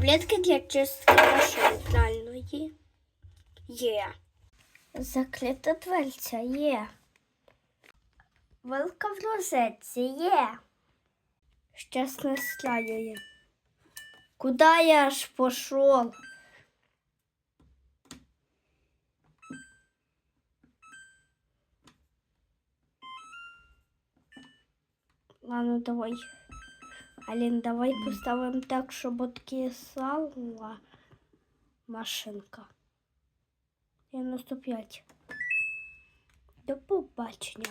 таблетки для чистки машин пральної? Є. Закрита дверця є. Вилка в розетці є. Щас не страює. Куда я аж пошел? Ладно, давай. Алін, давай поставимо так, щоб откисала машинка. 95. До побачення.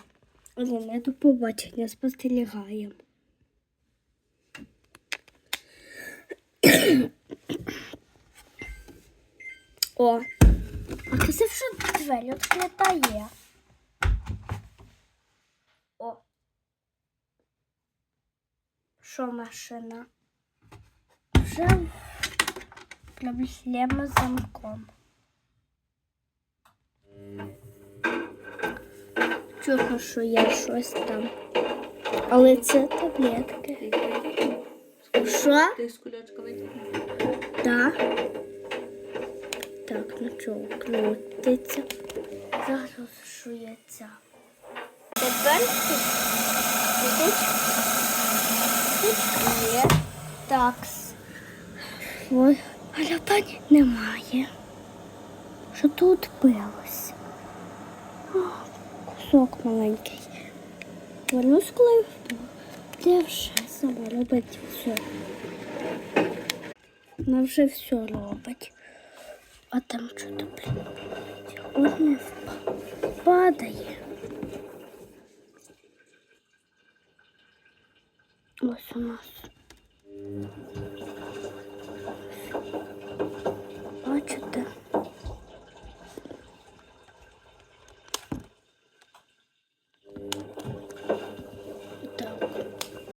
Аліна, до побачення. Спостерігаємо. О, а казав, що двері відкрита. О. Що машина? Вже проблема з замком. Чутно, що є щось там. Але це таблетки. Що? Ти з кульочка витягнув? Так. Так, ну чого крутиться. Зараз шується. Тепер тут є такс. Ой, але пані немає. Що тут билося? О, Кусок маленький. Вернусь, коли де вже сама робить все. Вона вже все робить. А там що-то, блін, одне падає. Olsun olsun.